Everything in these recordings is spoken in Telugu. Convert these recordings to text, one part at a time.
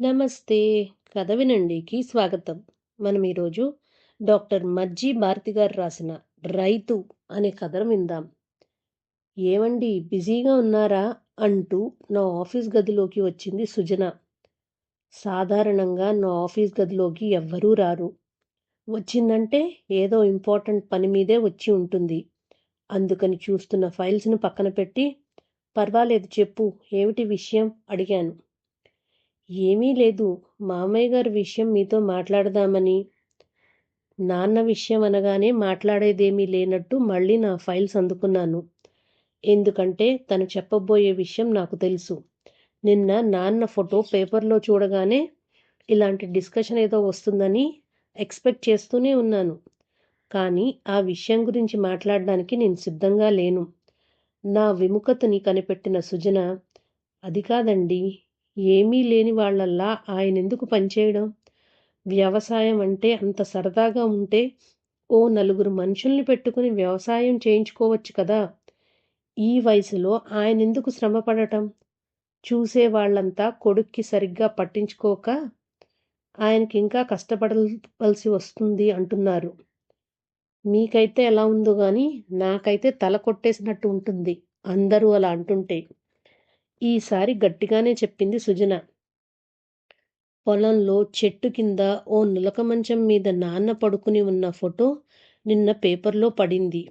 నమస్తే. కథ వినండికి స్వాగతం. మనం ఈరోజు డాక్టర్ మజ్జి భారతి గారు రాసిన రైతు అనే కథను విందాం. ఏమండి బిజీగా ఉన్నారా అంటూ నా ఆఫీస్ గదిలోకి వచ్చింది సుజన. సాధారణంగా నా ఆఫీస్ గదిలోకి ఎవ్వరూ రారు. వచ్చిందంటే ఏదో ఇంపార్టెంట్ పని మీదే వచ్చి ఉంటుంది. అందుకని చూస్తున్న ఫైల్స్ను పక్కన పెట్టి పర్వాలేదు చెప్పు ఏమిటి విషయం? అడిగాను. ఏమీ లేదు. మామయ్య గారి విషయం మీతో మాట్లాడదామని. నాన్న విషయం అనగానే మాట్లాడేదేమీ లేనట్టు మళ్ళీ నా ఫైల్స్ అందుకున్నాను. ఎందుకంటే తను చెప్పబోయే విషయం నాకు తెలుసు. నిన్న నాన్న ఫోటో పేపర్లో చూడగానే ఇలాంటి డిస్కషన్ ఏదో వస్తుందని ఎక్స్పెక్ట్ చేస్తూనే ఉన్నాను. కానీ ఆ విషయం గురించి మాట్లాడడానికి నేను సిద్ధంగా లేను. నా విముఖతని కనిపెట్టిన సుజన అది కాదండి ఏమీ లేని వాళ్ళల్లా ఆయన ఎందుకు పనిచేయడం? వ్యవసాయం అంటే అంత సరదాగా ఉంటే ఓ నలుగురు మనుషుల్ని పెట్టుకుని వ్యవసాయం చేయించుకోవచ్చు కదా? ఈ వయసులో ఆయన ఎందుకు శ్రమపడటం? చూసే వాళ్ళంతా కొడుక్కి సరిగ్గా పట్టించుకోక ఆయనకి ఇంకా కష్టపడవలసి వస్తుంది అంటున్నారు. మీకైతే ఎలా ఉందో కానీ నాకైతే తల కొట్టేసినట్టు ఉంటుంది అందరూ అలా అంటుంటే. ఈసారి గట్టిగానే చెప్పింది సుజన. పొలంలో చెట్టు కింద ఓ నులక మంచం మీద నాన్న పడుకుని ఉన్న ఫోటో నిన్న పేపర్లో పడింది.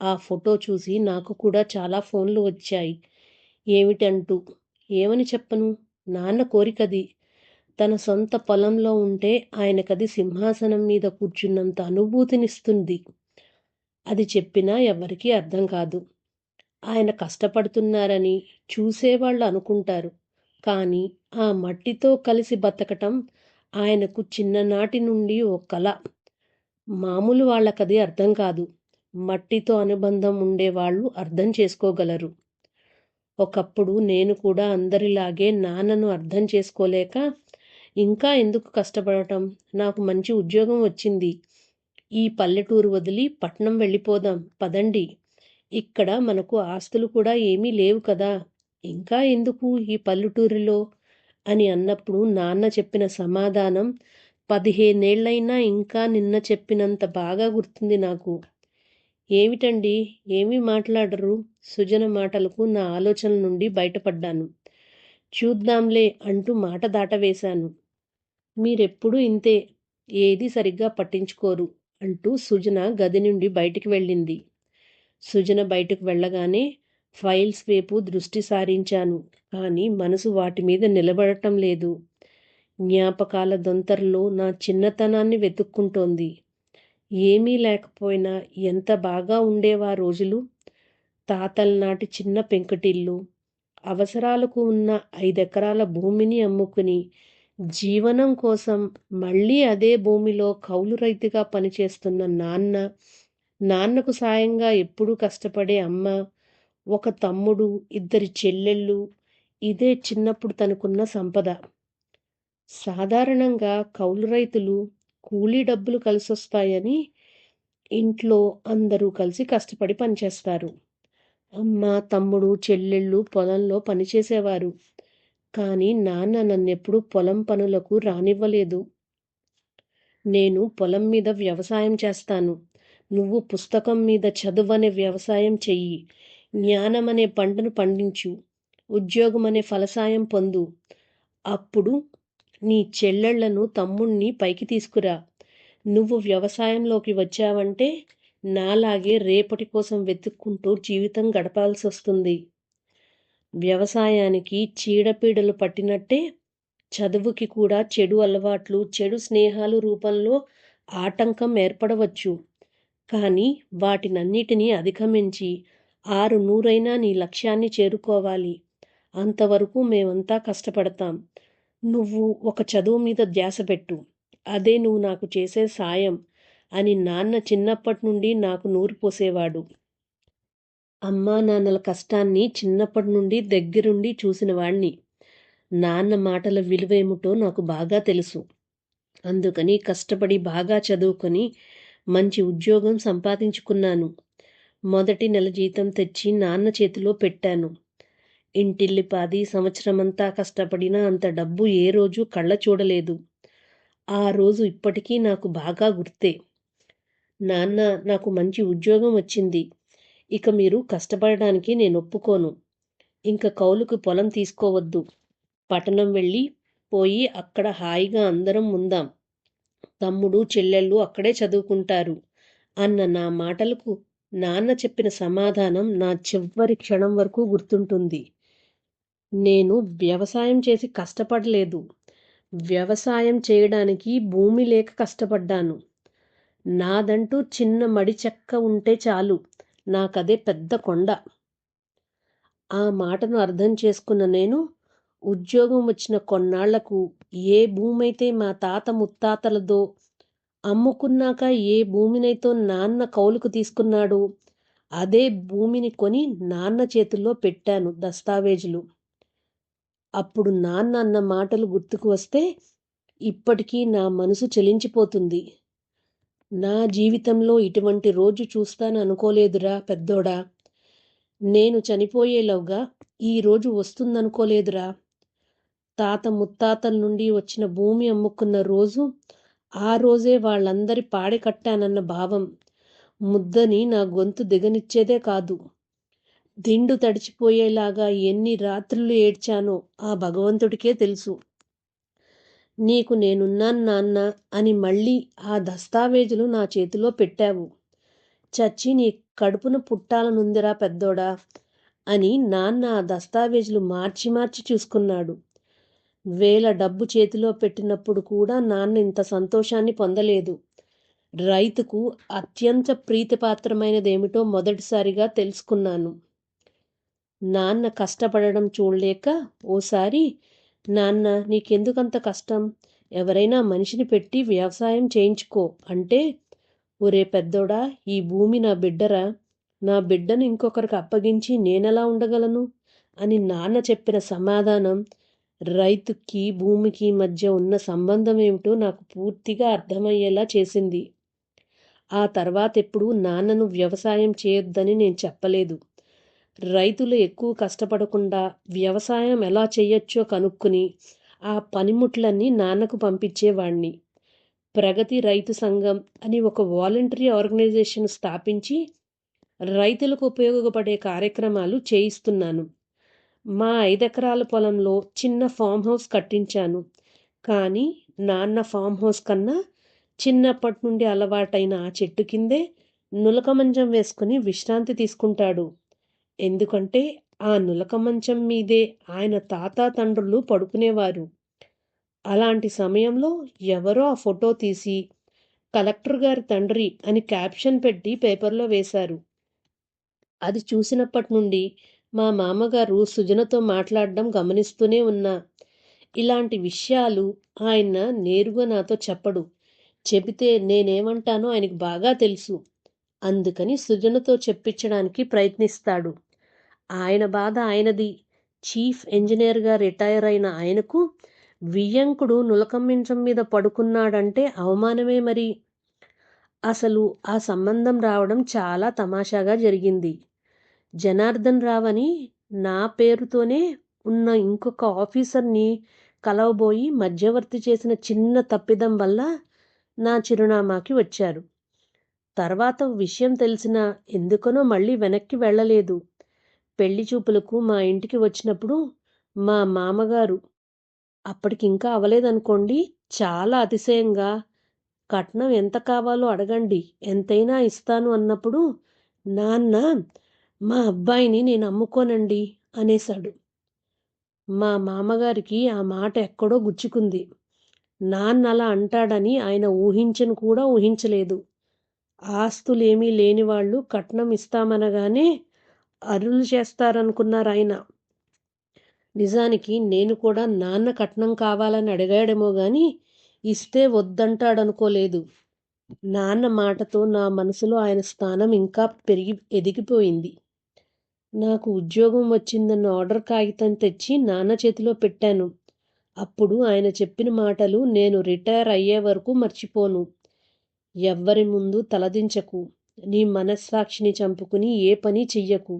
ఆ ఫోటో చూసి నాకు కూడా చాలా ఫోన్లు వచ్చాయి. ఏమిటంటూ ఏమని చెప్పను? నాన్న కోరికది. తన సొంత పొలంలో ఉంటే ఆయనకది సింహాసనం మీద కూర్చున్నంత అనుభూతినిస్తుంది. అది చెప్పినా ఎవరికీ అర్థం కాదు. ఆయన కష్టపడుతున్నారని చూసేవాళ్ళు అనుకుంటారు. కానీ ఆ మట్టితో కలిసి బతకటం ఆయనకు చిన్ననాటి నుండి ఓ కళ మామూలు వాళ్ళకది అర్థం కాదు. మట్టితో అనుబంధం ఉండేవాళ్ళు అర్థం చేసుకోగలరు. ఒకప్పుడు నేను కూడా అందరిలాగే నాన్నను అర్థం చేసుకోలేక ఇంకా ఎందుకు కష్టపడటం? నాకు మంచి ఉద్యోగం వచ్చింది. ఈ పల్లెటూరు వదిలి పట్నం వెళ్ళిపోదాం. పదండి. ఇక్కడ మనకు ఆస్తులు కూడా ఏమీ లేవు కదా. ఇంకా ఎందుకు ఈ పల్లెటూరిలో? అని అన్నప్పుడు నాన్న చెప్పిన సమాధానం పదిహేనేళ్ళైనా ఇంకా నిన్న చెప్పినంత బాగా గుర్తుంది నాకు. ఏమిటండి? ఏమీ మాట్లాడరు? సుజన మాటలకు నా ఆలోచన నుండి బయటపడ్డాను. చూద్దాంలే అంటూ మాట దాటవేశాను. మీరెప్పుడు ఇంతే ఏది సరిగ్గా పట్టించుకోరు అంటూ సుజన గది నుండి బయటికి వెళ్ళింది. సుజన బయటకు వెళ్ళగానే ఫైల్స్ వైపు దృష్టి సారించాను కానీ మనసు వాటి మీద నిలబడటం లేదు. జ్ఞాపకాల దొంతరలో నా చిన్నతనాన్ని వెతుక్కుంటోంది. ఏమీ లేకపోయినా ఎంత బాగా ఉండేవా రోజులు? తాతల నాటి చిన్న పెంకుటిల్లు అవసరాలకు ఉన్న ఐదెకరాల భూమిని అమ్ముకుని జీవనం కోసం మళ్ళీ అదే భూమిలో కౌలు రైతుగా పనిచేస్తున్న నాన్న నాన్నకు సాయంగా ఎప్పుడూ కష్టపడే అమ్మ ఒక తమ్ముడు ఇద్దరి చెల్లెళ్ళు ఇదే చిన్నప్పుడు తనకున్న సంపద. సాధారణంగా కౌలు రైతులు కూలీ డబ్బులు కలిసొస్తాయని ఇంట్లో అందరూ కలిసి కష్టపడి పనిచేస్తారు. అమ్మ తమ్ముడు చెల్లెళ్ళు పొలంలో పనిచేసేవారు. కానీ నాన్న నన్నెప్పుడు పొలం పనులకు రానివ్వలేదు. నేను పొలం మీద వ్యవసాయం చేస్తాను. నువ్వు పుస్తకం మీద చదువనే వ్యవసాయం చెయ్యి. జ్ఞానం అనే పంటను పండించు. ఉద్యోగం అనే ఫలసాయం పొందు. అప్పుడు నీ చెల్లెళ్ళను తమ్ముణ్ణి పైకి తీసుకురా. నువ్వు వ్యవసాయంలోకి వచ్చావంటే నాలాగే రేపటి కోసం వెతుక్కుంటూ జీవితం గడపాల్సి వస్తుంది వ్యవసాయానికి చీడపీడలు పట్టినట్టే చదువుకి కూడా చెడు అలవాట్లు చెడు స్నేహాలు రూపంలో ఆటంకం ఏర్పడవచ్చు. కానీ వాటినన్నిటినీ అధిగమించి ఆరు నూరైనా నీ లక్ష్యాన్ని చేరుకోవాలి. అంతవరకు మేమంతా కష్టపడతాం. నువ్వు ఒక చదువు మీద ధ్యాస పెట్టు. అదే నువ్వు నాకు చేసే సాయం అని నాన్న చిన్నప్పటి నుండి నాకు నూరు పోసేవాడు. అమ్మా నాన్నల కష్టాన్ని చిన్నప్పటి నుండి దగ్గరుండి చూసిన వాణ్ణి. నాన్న మాటల విలువేమిటో నాకు బాగా తెలుసు. అందుకని కష్టపడి బాగా చదువుకొని మంచి ఉద్యోగం సంపాదించుకున్నాను. మొదటి నెల జీతం తెచ్చి నాన్న చేతిలో పెట్టాను. ఇంటిల్లిపాది సంవత్సరమంతా కష్టపడినా అంత డబ్బు ఏ రోజు కళ్ళ చూడలేదు. ఆ రోజు ఇప్పటికీ నాకు బాగా గుర్తే. నాన్న నాకు మంచి ఉద్యోగం వచ్చింది. ఇక మీరు కష్టపడడానికి నేను ఒప్పుకోను. ఇంకా కౌలుకు పొలం తీసుకోవద్దు. పట్టణం వెళ్ళి పోయి అక్కడ హాయిగా అందరం ఉందాం. తమ్ముడు చెల్లెళ్ళు అక్కడే చదువుకుంటారు. అన్న నా మాటలకు నాన్న చెప్పిన సమాధానం నా చివరి క్షణం వరకు గుర్తుంటుంది. నేను వ్యవసాయం చేసి కష్టపడలేదు. వ్యవసాయం చేయడానికి భూమి లేక కష్టపడ్డాను. నాదంటూ చిన్న మడి చెక్క ఉంటే చాలు నాకదే పెద్ద కొండ. ఆ మాటను అర్థం చేసుకున్న నేను ఉద్యోగం వచ్చిన కొన్నాళ్ళకు ఏ భూమైతే మా తాత ముత్తాతలదో అమ్ముకున్నాక ఏ భూమినైతో నాన్న కౌలుకు తీసుకున్నాడో అదే భూమిని కొని నాన్న చేతుల్లో పెట్టాను దస్తావేజులు. అప్పుడు నాన్న అన్న మాటలు గుర్తుకు వస్తే ఇప్పటికీ నా మనసు చెలించిపోతుంది. నా జీవితంలో ఇటువంటి రోజు చూస్తాను అనుకోలేదురా పెద్దోడా. నేను చనిపోయేలోగా ఈ రోజు వస్తుందనుకోలేదురా. తాత ముత్తాతల నుండి వచ్చిన భూమి అమ్ముకున్న రోజు ఆ రోజే వాళ్ళందరి పాడి కట్టానన్న భావం. ముద్దని నా గొంతు దిగనిచ్చేదే కాదు. దిండు తడిచిపోయేలాగా ఎన్ని రాత్రులు ఏడ్చానో ఆ భగవంతుడికే తెలుసు. నీకు నేనున్నాను నాన్న అని మళ్ళీ ఆ దస్తావేజులు నా చేతిలో పెట్టావు. చచ్చి నీ కడుపున పుట్టాలనుందిరా పెద్దోడా అని నాన్న ఆ దస్తావేజులు మార్చి మార్చి చూసుకున్నాడు. వేల డబ్బు చేతిలో పెట్టినప్పుడు కూడా నాన్న ఇంత సంతోషాన్ని పొందలేదు. రైతుకు అత్యంత ప్రీతిపాత్రమైనదేమిటో మొదటిసారిగా తెలుసుకున్నాను. నాన్న కష్టపడడం చూడలేక ఓసారి నాన్న నీకెందుకంత కష్టం? ఎవరైనా మనిషిని పెట్టి వ్యవసాయం చేయించుకో అంటే ఒరే పెద్దోడా ఈ భూమి నా బిడ్డరా నా బిడ్డను ఇంకొకరికి అప్పగించి నేనెలా ఉండగలను? అని నాన్న చెప్పిన సమాధానం రైతుకి భూమికి మధ్య ఉన్న సంబంధం ఏమిటో నాకు పూర్తిగా అర్థమయ్యేలా చేసింది. ఆ తర్వాత ఎప్పుడు నాన్నను వ్యవసాయం చేయొద్దని నేను చెప్పలేదు. రైతులు ఎక్కువ కష్టపడకుండా వ్యవసాయం ఎలా చేయొచ్చో కనుక్కుని ఆ పనిముట్లన్నీ నాన్నకు పంపించేవాణ్ణి. ప్రగతి రైతు సంఘం అని ఒక వాలంటరీ ఆర్గనైజేషన్ స్థాపించి రైతులకు ఉపయోగపడే కార్యక్రమాలు చేయిస్తున్నాను. మా ఐదెకరాల పొలంలో చిన్న ఫామ్ హౌస్ కట్టించాను. కానీ నాన్న ఫామ్ హౌస్ కన్నా చిన్నప్పటి నుండి అలవాటైన ఆ చెట్టు కిందే నులక మంచం వేసుకుని విశ్రాంతి తీసుకుంటాడు. ఎందుకంటే ఆ నులక మంచం మీదే ఆయన తాత తండ్రులు పడుకునేవారు. అలాంటి సమయంలో ఎవరో ఆ ఫోటో తీసి కలెక్టర్ గారి తండ్రి అని క్యాప్షన్ పెట్టి పేపర్లో వేశారు. అది చూసినప్పటి నుండి మా మామగారు సుజనతో మాట్లాడడం గమనిస్తూనే ఉన్నా. ఇలాంటి విషయాలు ఆయన నేరుగా నాతో చెప్పడు. చెబితే నేనేమంటానో ఆయనకు బాగా తెలుసు. అందుకని సుజనతో చెప్పించడానికి ప్రయత్నిస్తాడు. ఆయన బాధ ఆయనది. చీఫ్ ఇంజనీర్గా రిటైర్ అయిన ఆయనకు వియ్యంకుడు నులకమ్మించం మీద పడుకున్నాడంటే అవమానమే మరి. అసలు ఆ సంబంధం రావడం చాలా తమాషాగా జరిగింది. జనార్దన్ రావని అని నా పేరుతోనే ఉన్న ఇంకొక ఆఫీసర్ని కలవబోయి మధ్యవర్తి చేసిన చిన్న తప్పిదం వల్ల నా చిరునామాకి వచ్చారు. తర్వాత విషయం తెలిసిన ఎందుకనో మళ్ళీ వెనక్కి వెళ్ళలేదు. పెళ్ళి చూపులకు మా ఇంటికి వచ్చినప్పుడు మా మామగారు అప్పటికి ఇంకా చాలా అతిశయంగా. కట్నం ఎంత కావాలో అడగండి ఎంతైనా ఇస్తాను అన్నప్పుడు నాన్న మా అబ్బాయిని నేను అమ్ముకోనండి అనేశాడు. మా మామగారికి ఆ మాట ఎక్కడో గుచ్చుకుంది. నాన్న అలా అంటాడని ఆయన ఊహించను కూడా ఊహించలేదు. ఆస్తులేమీ లేని వాళ్ళు కట్నం ఇస్తామనగానే అరులు చేస్తారనుకున్నారు ఆయన. నిజానికి నేను కూడా నాన్న కట్నం కావాలని అడిగాడేమో కానీ ఇస్తే వద్దంటాడనుకోలేదు. నాన్న మాటతో నా మనసులో ఆయన స్థానం ఇంకా పెరిగి ఎదిగిపోయింది. నాకు ఉద్యోగం వచ్చిందన్న ఆర్డర్ కాగితం తెచ్చి నాన్న చేతిలో పెట్టాను. అప్పుడు ఆయన చెప్పిన మాటలు నేను రిటైర్ అయ్యే వరకు మర్చిపోను. ఎవ్వరి ముందు తలదించకు. నీ మనస్సాక్షిని చంపుకుని ఏ పని చెయ్యకు.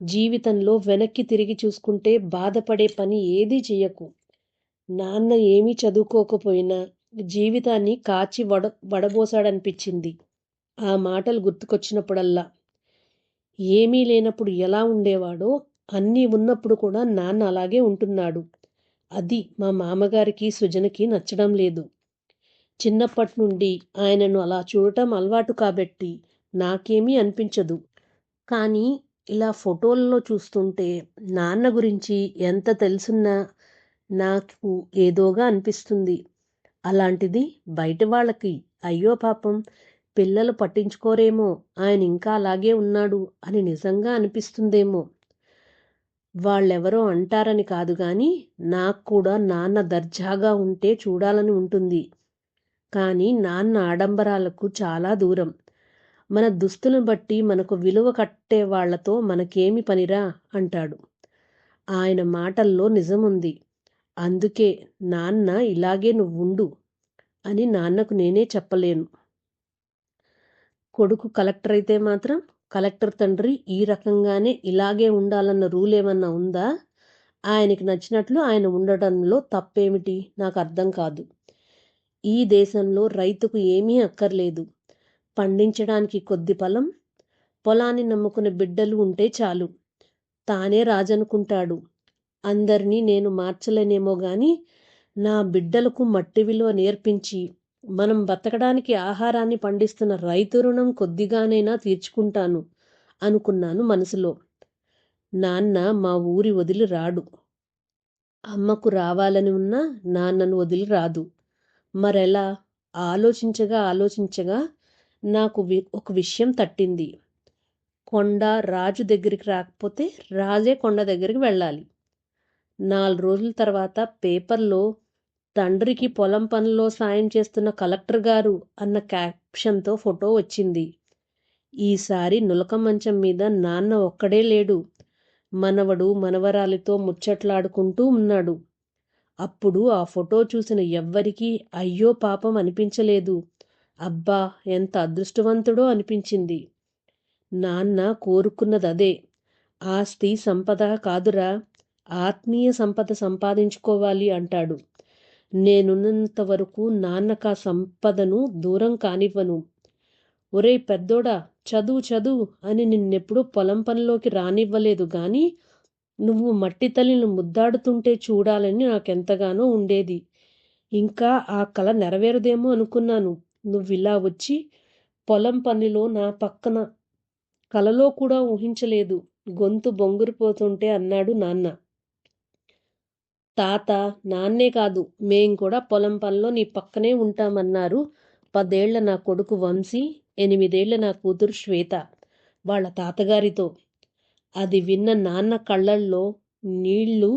జీవితంలో వెనక్కి తిరిగి చూసుకుంటే బాధపడే పని ఏదీ చెయ్యకు. నాన్న ఏమీ చదువుకోకపోయినా జీవితాన్ని కాచి వడ వడబోసాడనిపించింది. ఆ మాటలు గుర్తుకొచ్చినప్పుడల్లా ఏమీ లేనప్పుడు ఎలా ఉండేవాడో అన్నీ ఉన్నప్పుడు కూడా నాన్న అలాగే ఉంటున్నాడు. అది మా మామగారికి సుజనకి నచ్చడం లేదు. చిన్నప్పటి నుండి ఆయనను అలా చూడటం అలవాటు కాబట్టి నాకేమీ అనిపించదు. కానీ ఇలా ఫోటోల్లో చూస్తుంటే నాన్న గురించి ఎంత తెలుసున్నా నాకు ఏదోగా అనిపిస్తుంది. అలాంటిది బయట వాళ్ళకి అయ్యో పాపం పిల్లలు పట్టించుకోరేమో ఆయన ఇంకా అలాగే ఉన్నాడు అని నిజంగా అనిపిస్తుందేమో. వాళ్ళెవరో అంటారని కాదు కానీ నాకు కూడా నాన్న దర్జాగా ఉంటే చూడాలని ఉంటుంది. కానీ నాన్న ఆడంబరాలకు చాలా దూరం. మన దుస్తులను బట్టి మనకు విలువ కట్టే వాళ్ళతో మనకేమి పనిరా? అంటాడు. ఆయన మాటల్లో నిజముంది. అందుకే నాన్న ఇలాగే నువ్వుండు అని నాన్నకు నేనే చెప్పలేను. కొడుకు కలెక్టర్ అయితే మాత్రం కలెక్టర్ తండ్రి ఈ రకంగానే ఇలాగే ఉండాలన్న రూల్ ఏమన్నా ఉందా? ఆయనకి నచ్చినట్లు ఆయన ఉండటంలో తప్పేమిటి? నాకు అర్థం కాదు. ఈ దేశంలో రైతుకు ఏమీ అక్కర్లేదు. పండించడానికి కొద్ది పొలం పొలాన్ని నమ్ముకునే బిడ్డలు ఉంటే చాలు. తానే రాజనుకుంటాడు. అందరినీ నేను మార్చలేనేమో గాని నా బిడ్డలకు మట్టి విలువ నేర్పించి మనం బతకడానికి ఆహారాన్ని పండిస్తున్న రైతు రుణం కొద్దిగానైనా తీర్చుకుంటాను అనుకున్నాను మనసులో. నాన్న మా ఊరి వదిలి రాడు. అమ్మకు రావాలని ఉన్నా నాన్నను వదిలి రాదు. మరెలా? ఆలోచించగా ఆలోచించగా నాకు ఒక విషయం తట్టింది. కొండ రాజు దగ్గరికి రాకపోతే రాజే కొండ దగ్గరికి వెళ్ళాలి. నాలుగు రోజుల తర్వాత పేపర్లో తండ్రికి పొలం పనుల్లో సాయం చేస్తున్న కలెక్టర్ గారు అన్న క్యాప్షన్తో ఫోటో వచ్చింది. ఈసారి నులక మంచం మీద నాన్న ఒక్కడే లేడు. మనవడు మనవరాలితో ముచ్చట్లాడుకుంటూ ఉన్నాడు. అప్పుడు ఆ ఫోటో చూసిన ఎవ్వరికీ అయ్యో పాపం అనిపించలేదు. అబ్బా ఎంత అదృష్టవంతుడో అనిపించింది. నాన్న కోరుకున్నది అదే ఆస్తి సంపద కాదురా. ఆత్మీయ సంపద సంపాదించుకోవాలి అంటాడు. నేనున్నంత వరకు నాన్నక సంపదను దూరం కానివ్వను. ఒరే పెద్దోడా చదువు చదువు అని నిన్నెప్పుడు పొలం పనిలోకి రానివ్వలేదు గాని నువ్వు మట్టి తల్లిని ముద్దాడుతుంటే చూడాలని నాకెంతగానో ఉండేది. ఇంకా ఆ కళ నెరవేరదేమో అనుకున్నాను. నువ్విలా వచ్చి పొలం పనిలో నా పక్కన కలలో కూడా ఊహించలేదు. గొంతు బొంగురిపోతుంటే అన్నాడు నాన్న. తాత నాన్నే కాదు మేం కూడా పొలం పనిలో నీ పక్కనే ఉంటామన్నారు. పదేళ్ళ నా కొడుకు వంశీ ఎనిమిదేళ్ళ నా కూతురు శ్వేత. వాళ్ళ తాతగారితో. అది విన్న నాన్న కళ్ళల్లో నీళ్ళు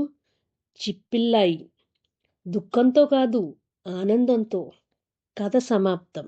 చిప్పిల్లాయి. దుఃఖంతో కాదు ఆనందంతో. కథ సమాప్తం.